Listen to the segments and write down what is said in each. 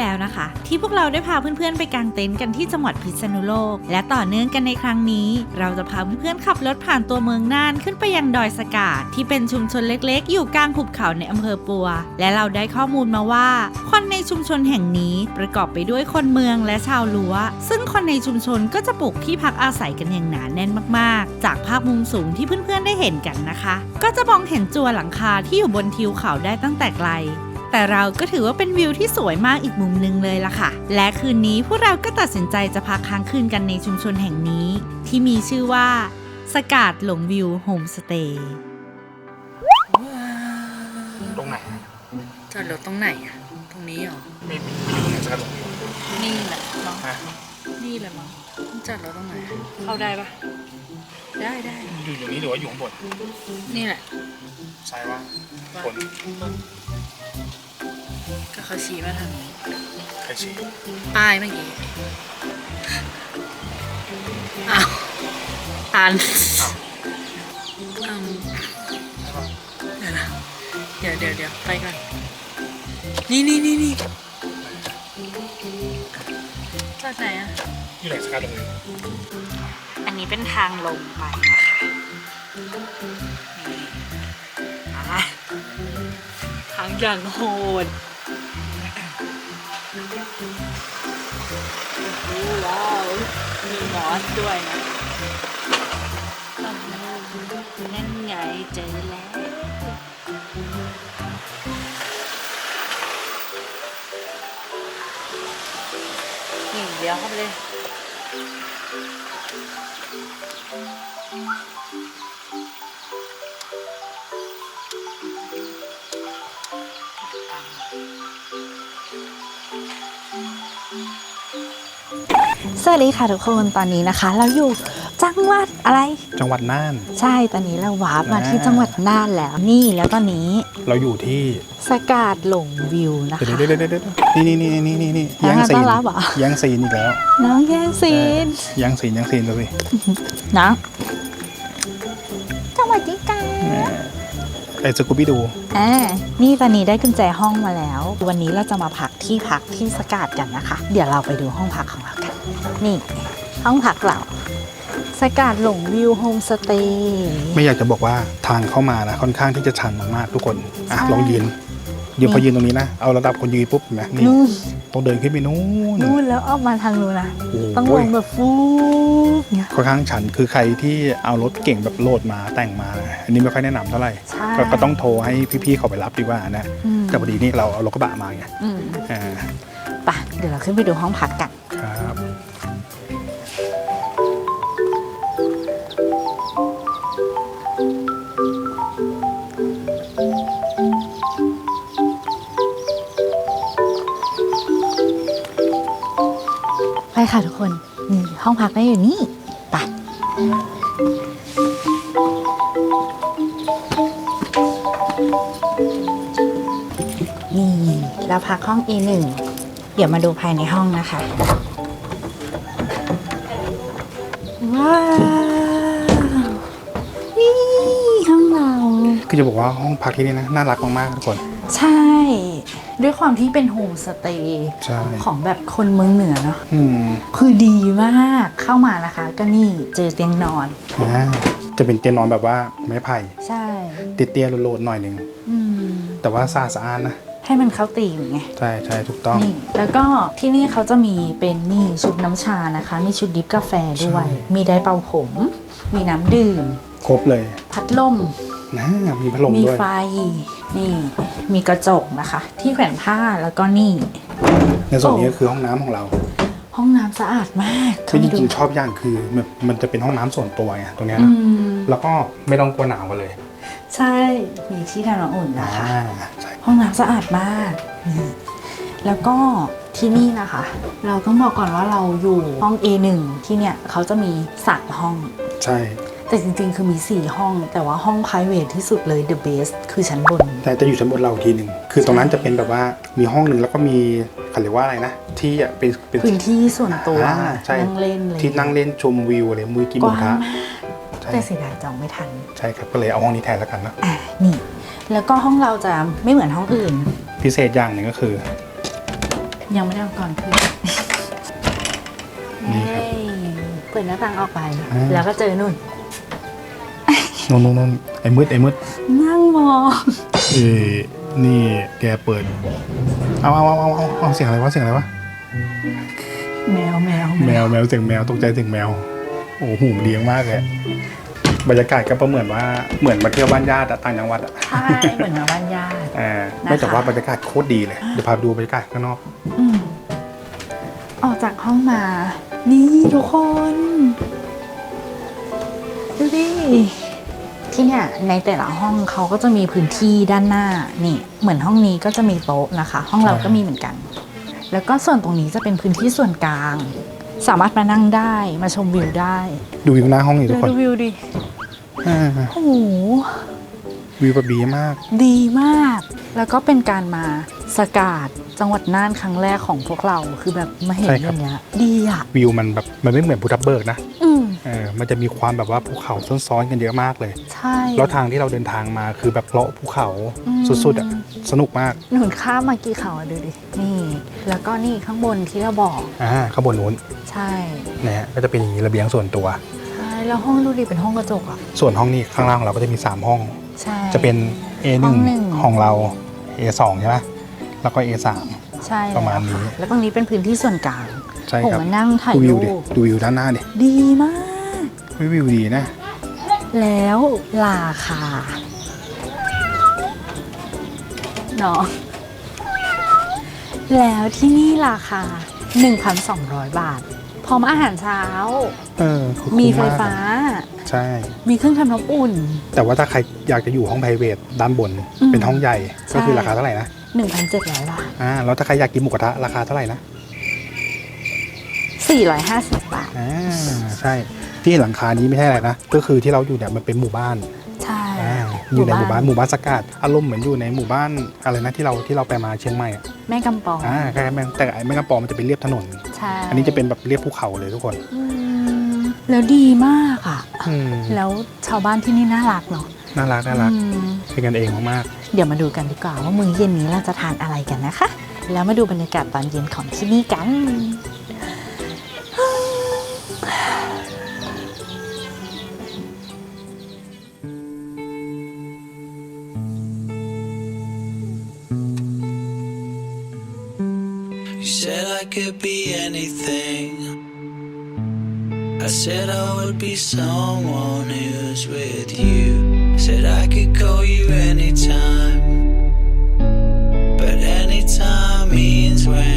ที่แล้วนะคะ ที่พวกเราได้พาเพื่อนๆไปกางเต็นท์กันที่จังหวัดพิษณุโลก และต่อเนื่องกันในครั้งนี้ เราจะพาเพื่อนๆขับรถผ่านตัวเมืองน่านขึ้นไปยังดอยสกาดที่เป็นชุมชนเล็กๆ อยู่กลางหุบเขาในอำเภอปัว และเราได้ข้อมูลมาว่า คนในชุมชนแห่งนี้ประกอบไปด้วยคนเมืองและชาวลัว ซึ่งคนในชุมชนก็จะปลูกที่พักอาศัยกันอย่างหนาแน่นมากๆ จากภาพมุมสูงที่เพื่อนๆได้เห็นกันนะคะ ก็จะมองเห็นจัวหลังคาที่อยู่บนทิวเขาได้ตั้งแต่ไกล แต่เราก็ถือว่าเป็นวิวที่สวยมากอีกมุมหนึ่งเลยล่ะค่ะ และคืนนี้พวกเราก็ตัดสินใจจะพักค้างคืนกันในชุมชนแห่งนี้ ที่มีชื่อว่า สกาดหลงวิวโฮมสเตย์ตรงไหนจอดรถตรงไหนอะตรงนี้เหรอ ไม่ไม่อยู่ตรงไหนสักตรงนี้นี่แหละมั้งฮะนี่แหละมั้งจอดรถตรงไหน เข้าได้ปะได้ได้อยู่อยู่นี้หรือว่าอยู่ข้างบนนี่แหละซ้ายว่างบน ก็เขาชี้มาทางนี้ใครชี้ป้ายเมื่อกี้อ้าวอ่านอ้าวอืมใช่ปะเดี๋ยวนะเดี๋ยวเดี๋ยวเดี๋ยวไปก่อนนี่นี่นี่นี่จอดไหนอะอยู่ไหนสักตรงนี้อันนี้เป็นทางลงไปนะคะนี่อะทางอย่างโหดาวมีมอสด้วยนะโอ้โหนั่นไงเจอแล้ว นี่เดี๋ยวเข้าไปเลย สวัสดีค่ะทุกคนตอนนี้นะคะ เราอยู่จังหวัดอะไรจังหวัดน่าน ใช่ตอนนี้เราวาร์ปมาอ่าที่จังหวัดน่านแล้วนี่แล้วตอนนี้เราอยู่ที่สกาดหลงวิวนะเดี๋ยวคะเดี๋ยวเดี๋ยวเดี๋ยวนี่นี่นี่นี่นี่นี่อ่าแย่งซีต้นอนรับเหรอแย่งซีนอีกแล้วน้องแย่งซีนแย่งซีนแย่งซีนดูสินะจังหวัดจิกาไอ้สกูบี้ดูอ่านี่ตอนนี้ได้กุญแจห้องมาแล้ว วันนี้เราจะมาพักที่พักที่สกาดกันนะคะ เดี๋ยวเราไปดูห้องพักของเรากั นนี่ ห้องพักเราสกาดหลงวิวโฮมสเตย์ไม่อยากจะบอกว่าทางเข้ามานะค่อนข้างที่จะชันมากๆทุกคนอะใช่ลองยืนยืนนี่พอยืนตรงนี้นะ เอาระดับคนยืนปุ๊บเห็นไหมนี่นู่นต้องเดินขึ้นไปนู้น นู่นแล้วออกมาทางนู้นนะโอ้ต้องโหลงแบบฟูบเนี่ย ค่อนข้างชันคือใครที่เอารถเก่งแบบโหลดมาแต่งมา อันนี้ไม่ค่อยแนะนำเท่าไหร่ใช่ก็ก็ต้องโทรให้พี่ๆเขาไปรับดีกว่านะอืม แต่พอดีนี่เราเอารถกระบะมาไงอืมอ่า ไปเดี๋ยวเราขึ้นไปดูห้องพักกันครับ ไปค่ะทุกคนนี่ห้องพักได้อยู่นี่ไปนี่เราพักห้อง A1 เดี๋ยวมาดูภายในห้องนะคะ ว้าวนี่ห้องเรา คือจะบอกว่าห้องพักที่นี่นะน่ารักมากๆทุกคน ใช่ ด้วยความที่เป็นโฮมสเตย์ใช่ ของแบบคนเมืองเหนือเนาะอืมคือดีมากเข้ามานะคะ ก็นี่เจอเตียงนอน อ่าจะเป็นเตียงนอนแบบว่าไม้ไผ่ใช่เตี้ยๆโลดๆหน่อยหนึ่งอืม แต่ว่าสะอาดสะอาดนะให้มันเข้าตีมไง ใช่ใช่ถูกต้อง นี่แล้วก็ที่นี่เขาจะมีเป็นนี่ชุดน้ำชานะคะ มีชุดดิฟกาแฟด้วย ใช่ มีไดร์เป่าผม มีน้ำดื่ม ครบเลย พัดลม นะมีพัดลมมีด้วย ไฟ นี่ มีกระจกนะคะ ที่แขวนผ้าแล้วก็นี่ ในส่วนนี้โอ้ก็คือห้องน้ำของเราห้องน้ำสะอาดมากคือจเข้าริงมาๆชอบอย่างคือมันมันจะเป็นห้องน้ำส่วนตัวไงตรงเนี้ยอืนะมแล้วก็ไม่ต้องกลัวหนาวกันเลยใช่ มีที่ทำน้ำอุ่นนะคะอ่าใช่ห้องน้ำสะอาดมากนี่แล้วก็ที่นี่นะคะ เราต้องบอกก่อนว่าเราอยู่ห้อง A1 ที่เนี่ยเขาจะมีสามห้อง ใช่ แต่จริงๆ คือมี 4 ห้อง แต่ว่าห้อง private ที่สุดเลย the best คือชั้นบน แต่จะอยู่ชั้นบนเราอีกทีหนึ่งคือตรงนั้นจะเป็นแบบว่ามีห้องหนึ่งแล้วก็มีเขาเรียกว่าอะไรนะที่เป็นเป็นพื้นที่ส่วนตัวอ่าใช่นั่งเล่นเลยที่นั่งเล่นชมวิวอะไรมือกินหกมูว้างทะมากใช่แต่เสียดายจองไม่ทัน ใช่ครับก็เลยเอาห้องนี้แทนแล้วกันนะอ่านี่ แล้วก็ห้องเราจะไม่เหมือนห้องอื่น พิเศษอย่างหนึ่งก็คือ ยังไม่ได้เอาก่อนขึ้นนี่ครับเฮ้ยเปิดหน้าต่างออกไปอ่าแล้วก็เจอนุ่น นนนนนไอ้มืดไอ้มืดนั่งมองเอ้ยนี่แกเปิด เอาเอาเอาเอาเอาเอาเสียงอะไรวะเสียงอะไรวะแมวแมวแมวแมวเสียงแมวตกใจเสียงแมว โอ้โหหูเลี้ยงมากเลยบรรยากาศก็ประเหมือนว่าเหมือนมาเที่ยวบ้านญาติอะต่างจังหวัดอะใช่เหมือนมาบ้านญาติ อ่านะคะไม่แต่ว่าบรรยากาศโคตรดีเลยเดี๋ยวพาไปดูบรรยากาศข้างนอก อืมออกจากห้องมา นี่ทุกคน ดูดิ ที่เนี่ยในแต่ละห้องเขาก็จะมีพื้นที่ด้านหน้านี่ เหมือนห้องนี้ก็จะมีโต๊ะนะคะ ห้องเราก็มีเหมือนกัน แล้วก็ส่วนตรงนี้จะเป็นพื้นที่ส่วนกลาง สามารถมานั่งได้มาชมวิวได้ดูวิวหน้าห้องนี่ทุกคนดูวิวดิอ่าโอ้โหวิวแบบดีมาก ดีมาก แล้วก็เป็นการมาสกาดจังหวัดน่านครั้งแรกของพวกเราคือแบบมาเห็นใช่อครับย่างเงี้ยดีอะวิวมันแบบมันไม่เหมือนภูทับเบิกนะอืม เออมันจะมีความแบบว่าภูเขาซ้อนๆกันเยอะมากเลย ใช่แล้วทางที่เราเดินทางมาคือแบบเลาะภูเขาอืมสุดๆอะสนุกมากหนุนข้ามมากี่เขาอะดูดินี่ แล้วก็นี่ข้างบนที่เราบอกอ่าข้างบนนู้นใช่นะฮะก็จะเป็นอย่างนี้ระเบียงส่วนตัวใช่แล้วห้องดูดิเป็นห้องกระจกอะส่วนห้องนี้ข้างล่างของเราก็จะมี 3 ห้อง ใช่ จะเป็น A1 ห้องหนึ่ง ของเรา A2 ใช่ไหมแล้วก็ A3 ใช่ประมาณนี้ แล้วค่ะแล้วตรงนี้เป็นพื้นที่ส่วนกลางใช่ผมครับมานั่งถ่ายดูวิรูวดิปดูวิวด้านหน้าดิ ดีมาก วิวดีนะ แล้วราคาเนาะแล้วที่นี่ราคา 1,200 บาท พร้อมอาหารเช้า เออคือคุ้มีไฟกฟ้า ใช่ มีเครื่องทำน้ำอุ่น แต่ว่าถ้าใครอยากจะอยู่ห้องไพรเวทด้านบนอืมเป็นห้องใหญ่ใช่ก็คือราคาเท่าไหร่นะ 1,700 บาท อ่า แล้วถ้าใครอยากกินหมูกระทะราคาเท่าไหร่นะ450 บาท อ่า ใช่ ที่หลังคานี้ไม่ใช่อะไรนะ ก็คือที่เราอยู่เนี่ยมันเป็นหมู่บ้านใช่อ่าอยู่ในหมู่บ้านหมู่บ้านสกัดอารมณ์เหมือนอยู่ในหมู่บ้านอะไรนะที่เราที่เราไปมาเชียงใหม่อะแม่กำปองอ่าใช่ไหมแต่ไอ้แม่กำปองมันจะเป็นเรียบถนน ใช่อันนี้จะเป็นแบบเรียบภูเขาเลยทุกคนอืมแล้วดีมากอะ อืมแล้วชาวบ้านที่นี่น่ารักเนาะน่ารักน่ารักอืมเป็นกันเองมากเดี๋ยวมาดูกันดีกว่าว่ามื้อเย็นนี้เราจะทานอะไรกันนะคะ แล้วมาดูบรรยากาศตอนเย็นของที่นี่กัน could be anything. I said I would be someone who's with you. Said I could call you anytime. But anytime means when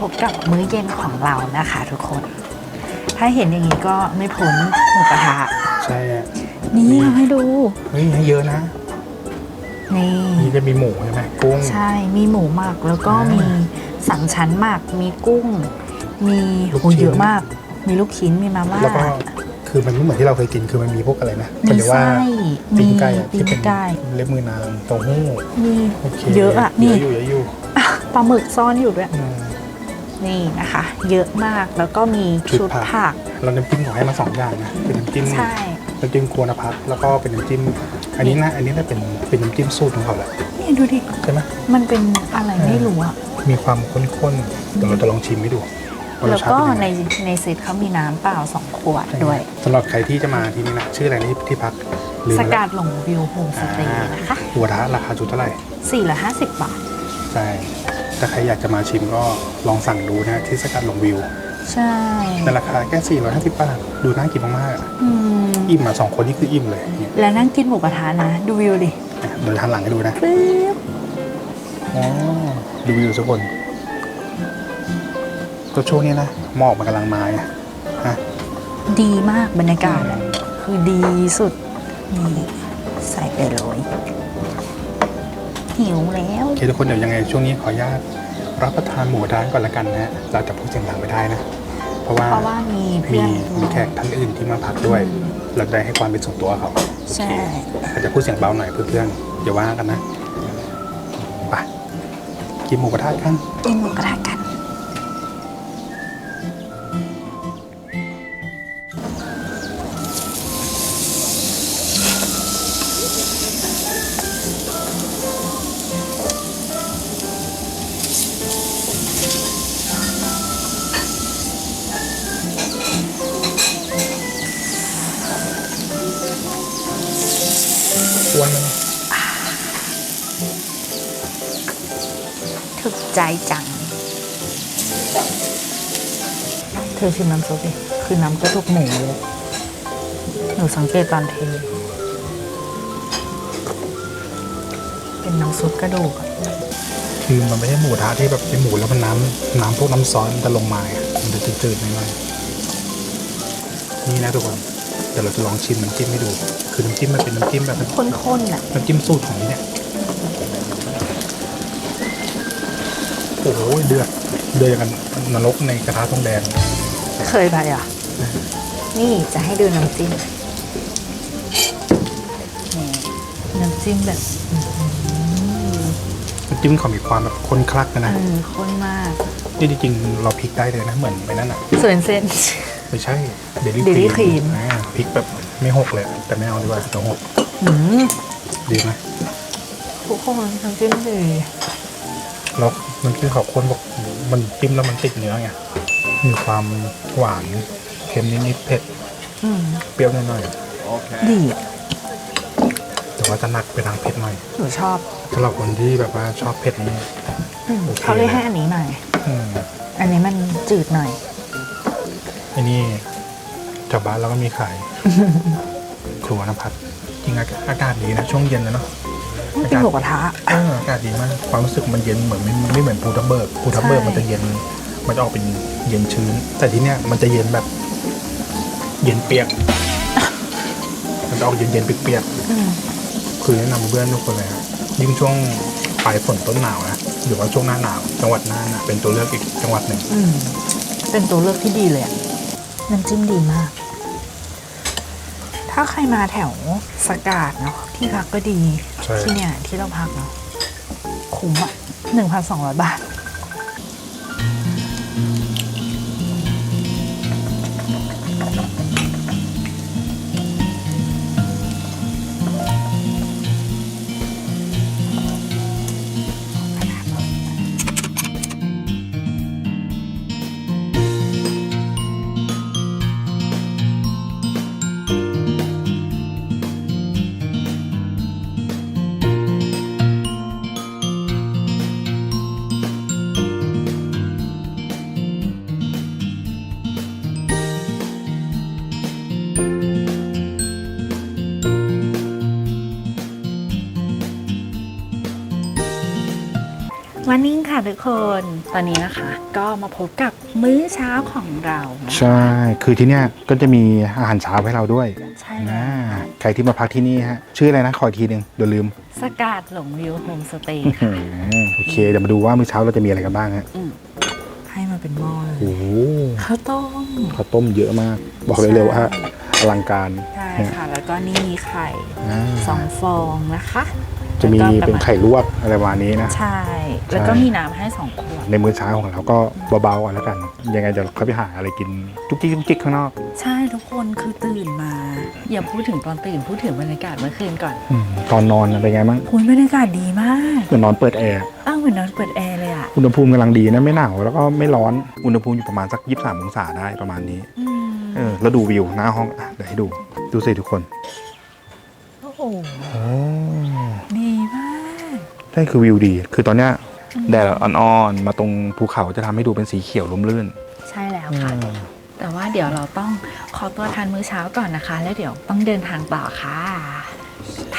พบกับมื้อเย็นของเรานะคะทุกคน ถ้าเห็นอย่างนี้ก็ไม่พ้นหมูกระทะๆใช่อะนี่เอาให้ดู เฮ้ยให้เยอะนะ นี่ นี่จะมีหมูใช่ไหมกุ้ง ใช่ มีหมูหมักแล้วก็อ่ามีมีสังชั้นหมัก มีกุ้ง มีลูกโอ้ชิ้น เยอะมาก มีลูกชิ้น มีมาม่าแล้วก็คือมันไม่เหมือนที่เราเคยกินคือมันมีพวกอะไรนะมีเรียกว่าไส้ตีมีนไก่อะตีที่นเป็นไก่ เล็บมือนางเต้าหู้มีโอเคเยอะอะเยนี่อะอยู่เยอะอยู่อะปลาหมึกซ่อนอยู่ด้วย อืม นี่นะคะ เยอะมากแล้วก็มีชุดชุดผักผัก เราน้ำจิ้มขอให้มาสองอย่างนะเป็นน้ำจิ้มใช่น้ำจิ้มครัวนภัสแล้วก็เป็นน้ำจิ้ม อันนี้นะอันนี้น่าเป็นเป็นน้ำจิ้มสูตรของเขาแหละนี่ดูดิใช่ไหมมันเป็นอะไรไม่รู้อะมีความข้นๆเดี๋ยวเราจะลองชิมให้ดูารแล้วสชาติก็เป็นยังในไงในเซตเขามีน้ำเปล่าสองขวดด้วยสำหรับใครที่จะมาที่นี่นะชื่ออะไรนี่ที่พักลืมสไปแล้กาวดหลงวิวโฮมสเตย์อ่านะคะหัวทะราคาจุดเท่าไหร่450บาทใช่ ถ้าใครอยากจะมาชิมก็ลองสั่งดูนะที่สกัดลงวิว ใช่ในราคาแค่ 450 บาท ดูน่ากินมากๆอะอืมอิ่มอะสองคนนี่คืออิ่มเลยเนี่ยแล้วนั่งกินหมูกระทะนะ ดูวิวดิเดี๋ยวทันหลังให้ดูนะ ปึ๊บอ๋อดูวิวทุกคนก็ช่วงนี้นะหมอกมันกำลังมาไงนะดีมากบรรยากาศอะคือดีสุดนี่ใส่ไปเลย หิวแล้วโอเคทุกคนเดี๋ยวยังไงช่วงนี้ขออนุญาตรับประทานหมูกระทะก่อนละกันนะฮะเราจะพูดเสียงดังไม่ได้นะ เพราะว่าเพราะว่ามีเพื่มีอนมีแขกท่านอื่นที่มาพักด้วย เราได้ให้ความเป็นส่วนตัวเขา ใช่อาจจะพูดเสียงเบาหน่อยเพื่อนๆอย่าว่ากันนะไปกินหมูกระทะกัน กินหมูกระทะกัน อ้วนมันถึกใจจัง เธอชิมน้ำซุปดิคือน้ำกระดูกหมูเลย หนูสังเกตตอนเท เป็นน้ำซุปกระดูกอะคือมันไม่ใช่หมูกระทะที่แบบเป็นหมูแล้วมันน้ำน้ำพวกน้ำซอสมันจะลงมาไงมันจะจืดๆหน่อยๆนี่นะทุกคน เดี๋ยวเราจะลองชิมน้ำจิ้มให้ดู คือน้ำจิ้มมันเป็นน้ำจิ้มแบบข้นๆอะ น้ำจิ้มสูตรของนี่เนี่ยโอ้โหเดือดเดือดกันนรกในกระทะทองแดงเคยไปอะ นี่จะให้ดูน้ำจิ้มนี่น้ำจิ้มแบบน้ำจิ้มเขามีความแบบข้นคลักนะนะเออข้นมากนี่จริงๆเราพริกได้เลยนะเหมือนไปนั่นอะ ส่วนเส้น ไม่ใช่ เดลี่ Dairy Cream พริกแบบไม่หกเลย แต่ไม่เอาดีกว่าจะหกหืมดีไหมทุกคนน้ำจิ้มดีแล้วมันคือเขาคนบอกมันจิ้มแล้วมันติดเนื้อไงมีความหวานเค็มนิดๆเผ็ดอืมเปรี้ยวหน่อยดีอะๆแต่ว่าจะหนักไปทางเผ็ดหน่อยหนูชอบสำหรับคนที่แบบว่าชอบเผ็ดนี่ อืมโอเค เขาเลยให้อันนี้หน่อย อืมอันนี้มันจืดหน่อย ไอ้นี่แถวบ้านเราก็มีขาย ครัวน้ำพัดจริงๆอากาศอากาศดีนะ ช่วงเย็นนะเนาะต้องกินหมูกระทะเอออากาศดีมาก ความรู้สึกมันเย็นเหมือนไม่ไม่เหมือนภูทับเบิกภูทับเบิกใช่ มันจะเย็น มันจะออกเป็นเย็นชื้น แต่ที่เนี้ยมันจะเย็นแบบ เย็นเปียก มันจะออกเย็นเย็นๆเปียกอืมๆคือแนะนำเพื่อนทุกคนเลยฮะยิ่งช่วงปลายฝนต้นหนาวนะหรือว่าช่วงหน้าหนาว จังหวัดน่านนะเป็นตัวเลือกอีกจังหวัดหนึ่ง อืมเป็นตัวเลือกที่ดีเลยอะ น้ำจิ้มดีมาก ถ้าใครมาแถวสกาดเนาะที่พักก็ดี ใช่ ที่เนี่ยที่เราพักเนาะคุ้มอะหนึ่งพันสองร้อยบาท วันนี้ค่ะทุกคน ตอนนี้นะคะ ก็มาพบกับมื้อเช้าของเรานะใช่ คือที่เนี้ยก็จะมีอาหารเช้าให้เราด้วยใช่นะแล้วใครที่มาพักที่นี่ฮะ ชื่ออะไรนะขออีกทีหนึ่งเดี๋ยวลืม สกาดหลงวิวโฮมสเตย์อืมโอเค เดี๋ยวมาดูว่ามื้อเช้าเราจะมีอะไรกันบ้างฮะให้มาเป็นหม้อเลยโอ้โหข้าวต้มข้าวต้มเยอะมาก บอกเลยเลยว่าอลังการใช่ค่ะ แล้วก็นี่มีไข่อ่าสองฟองนะคะ จะมีแล้วก็เป็นไข่ลวกอะไรประมาณนี้นะ ใช่ แล้วก็มีน้ำให้สองขวด ในมื้อเช้าของเราก็เบาๆกันแล้วกัน ยังไงเดี๋ยวเราเข้าไปหาอะไรกินจุกจิกจุกจิกข้างนอก ใช่ทุกคนคือตื่นมา อย่าพูดถึงตอนตื่นพูดถึงบรรยากาศเมื่อคืนก่อนอืมตอนนอนเป็นไงบ้างคุณบรรยากาศดีมากเหมือนนอนเปิดแอร์อ้าวเหมือนนอนเปิดแอร์เลยอะอุณหภูมิกำลังดีนะไม่หนาวแล้วก็ไม่ร้อนอุณหภูมิอยู่ประมาณสัก 23 องศาได้ประมาณนี้อืมเออแล้วดูวิวหน้าห้องอะเดี๋ยวให้ดูดูสิทุกคนโอ้โหโอ้ดีมากได้คือวิวดี คือตอนเนี้ยแดดอ่อนๆมาตรงภูเขาจะทำให้ดูเป็นสีเขียวร่มรื่น ใช่แล้วค่ะ แต่ว่าเดี๋ยวเราต้องขอตัวทานมื้อเช้าก่อนนะคะ แล้วเดี๋ยวต้องเดินทางต่อค่ะ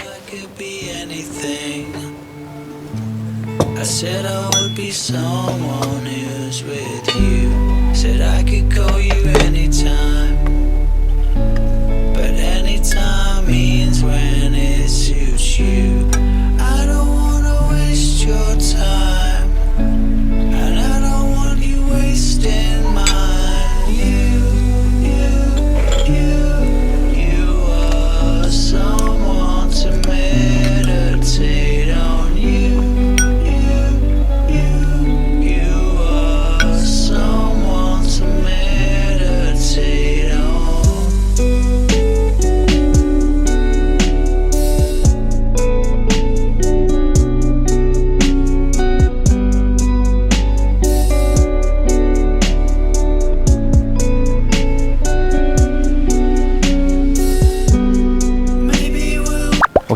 I could be anything. I said I would be someone who's with you. Said I could call you anytime. you.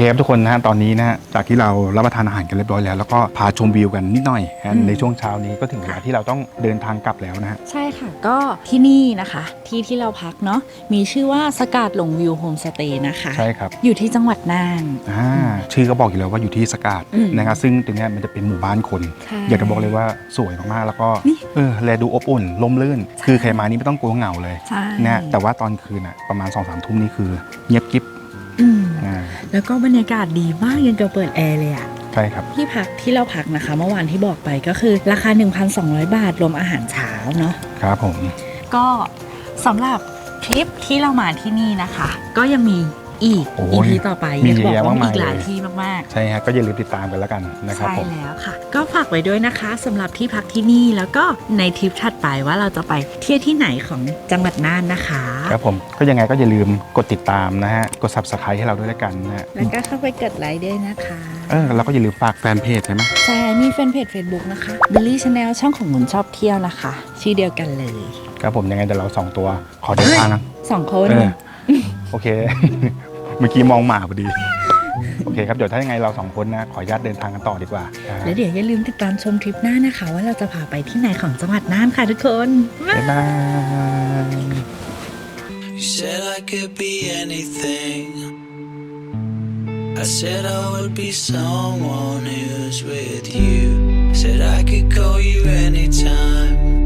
ครับทุกคนนะฮะตอนนี้นะฮะจากที่เรารับประทานอาหารกันเรียบร้อยแล้ว แล้วก็พาชมวิวกันนิดหน่อยนะฮะอืม ในช่วงเช้านี้ก็ถึงเวลาที่เราต้องเดินทางกลับแล้วนะฮะใช่ค่ะก็ที่นี่นะคะ ที่ที่เราพักเนาะมีชื่อว่าสกาดหลงวิวโฮมสเตย์นะคะ ใช่ครับ อยู่ที่จังหวัดน่าน อ่าชื่อก็บอกอยู่แล้วว่าอยู่ที่สกาดอืม นะครับซึ่งตรงเนี้ยมันจะเป็นหมู่บ้านคน ใช่ อยากจะบอกเลยว่าสวยมากๆ แล้วก็นี่เออแลดูอบอุ่นลมลื่น คือใครมานี่ไม่ต้องกลัวเหงาเลยใช่ นะฮะแต่ว่าตอนคืนอะประมาณ2องสามทุ่มนี่คือเงียบกิ๊บ อืมอ่าแล้วก็บรรยากาศดีมากยังกับเปิดแอร์เลยอะใช่ครับ ที่พักที่เราพักนะคะ เมื่อวานที่บอกไปก็คือราคา 1,200 บาทรวมอาหารเช้าเนาะ ครับผม ก็สำหรับทริปที่เรามาที่นี่นะคะ ก็ยังมี อีก โอ้อียพีต่อไปมีอยากจะบอกเยอะแยะว่ามีมากมาย อีกหลายเลยที่มากใช่ฮะก็อย่าลืมติดตามกันแล้วกันๆนะครับใช่ผม แล้วค่ะ ก็ฝากไว้ด้วยนะคะสำหรับที่พักที่นี่แล้วก็ในทริปถัดไปว่าเราจะไปเที่ยวที่ไหนของจังหวัดน่านนะคะ ครับผมก็ยังไงก็อย่าลืมกดติดตามนะฮะ กด subscribe ให้เราด้วยแล้วกันนะฮะแล้วก็เข้าไปกดไลค์ด้วยนะคะ เออแล้วก็อย่าลืมฝากแฟนเพจใช่ไหมใช่มีแฟนเพจ Facebook นะคะ Billy Channel ช่องของหมุนชอบเที่ยวนะคะ ชื่อเดียวกันเลย ครับผมยังไงเดี๋ยวเราสองตัวขอเดินทางนะ สองคน เออ โอเค เมื่อกี้มองหมาพอดี โอเคครับ เดี๋ยวถ้ายังไงเราสองคนนะ ขออนุญาตเดินทางกันต่อดีกว่าแล้วเดี๋ยวอย่าลืมติดตามชมทริปหน้านะคะ ว่าเราจะพาไปที่ไหนของจังหวัดน่านค่ะทุกคนบ๊ายบาย You said I could be anything. I said I would be someone who's with you. Said I could call you anytime.